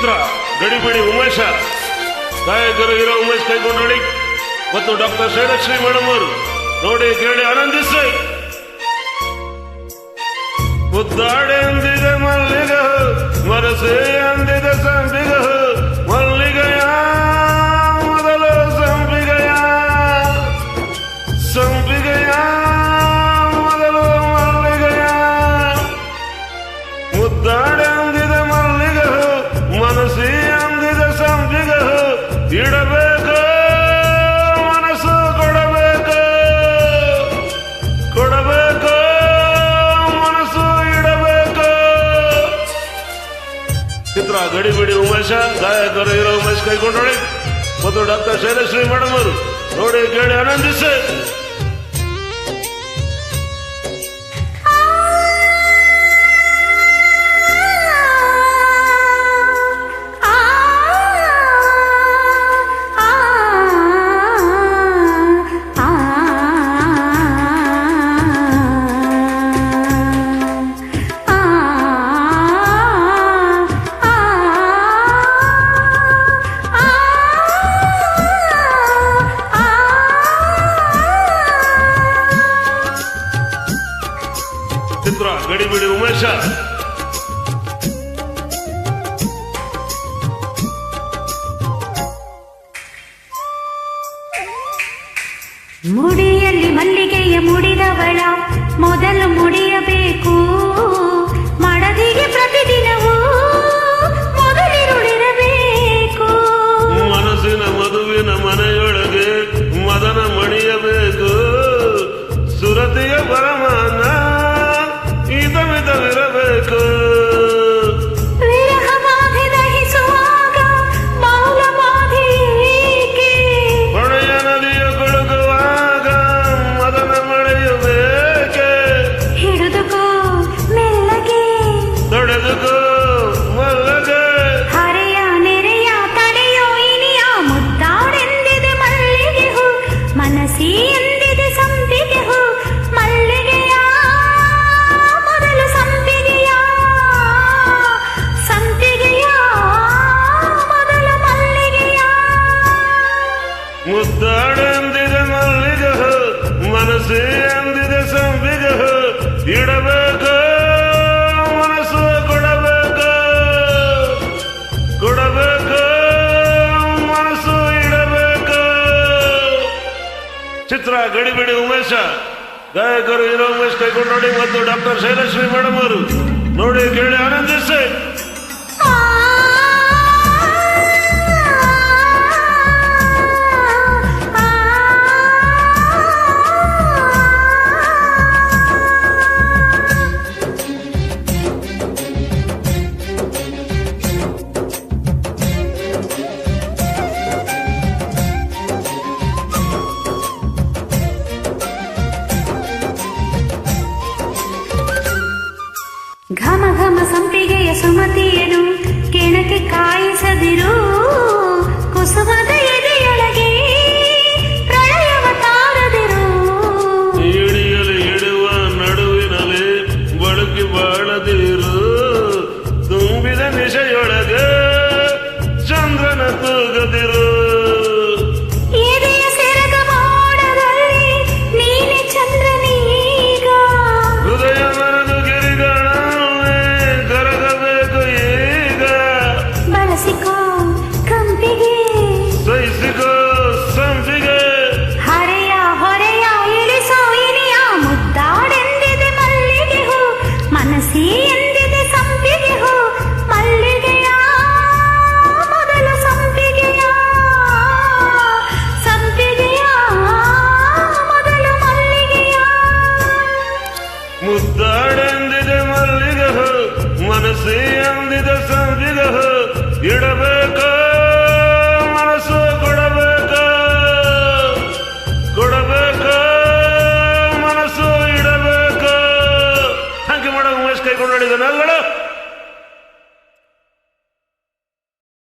ಚಿತ್ರ ಗಡಿಬಿಡಿ ಉಮೇಶ. ನಾಯಕರು ಇರೋ ಉಮೇಶ್ ಕೈಗೊಂಡಳಿ ಮತ್ತು ಡಾಕ್ಟರ್ ಶೈಲಶ್ರೀ ಮೇಡಮ್ ಅವರು. ನೋಡಿ ಕೇಳಿ ಆನಂದಿಸಿ. ಮುದ್ದಾಡೆ ಅಂದಿದೆ ಮಲ್ಲಿಗ ಮನಸೆ ಚಿತ್ರ ಗಡಿಬಿಡಿ ಉಮೇಶ, ಗಾಯಕರು ಇರೋ ಉಮೇಶ್ ಕೈಗೊಂಡೊಳಿ. ಮತ್ತು ಡಾಕ್ಟರ್ ಶೈಲಶ್ರೀ ಮೇಡಮ್ ಅವರು ನೋಡಿ ಕೇಳಿ ಆನಂದಿಸಿ. ಗಡಿಬಿಡಿ ಚಿತ್ರ ಗಡಿಬಿಡಿ ಉಮೇಶ. ಗಾಯಕರು ಹೀರೋ ಉಮೇಶ್ ಕೈಕೊಂಡು ನೋಡಿ ಮತ್ತು ಡಾಕ್ಟರ್ ಶೈಲಶ್ರೀ ಮೇಡಮ್ ಅವರು. ನೋಡಿ ಕೇಳಿ ಆನಂದಿಸಿ. ಘಮ ಘಮ ಸಂಪಿಗೆಯ ಸುಮತಿಯನು ಕೆಣಕೆ ಕಾಯಿಸದಿರು. ಮನಸ್ಸೇ ಅಂದಿದ ಇಡಬೇಕ ಮನಸ್ಸು ಕೊಡಬೇಕ. ಕೊಡಬೇಕ ಮನಸ್ಸು ಇಡಬೇಕ. ಹಂಗೆ ಮಾಡೋ ಉಮೇಶ್ ಕೈಕೊಂಡು ನಲ್ಲಗಳು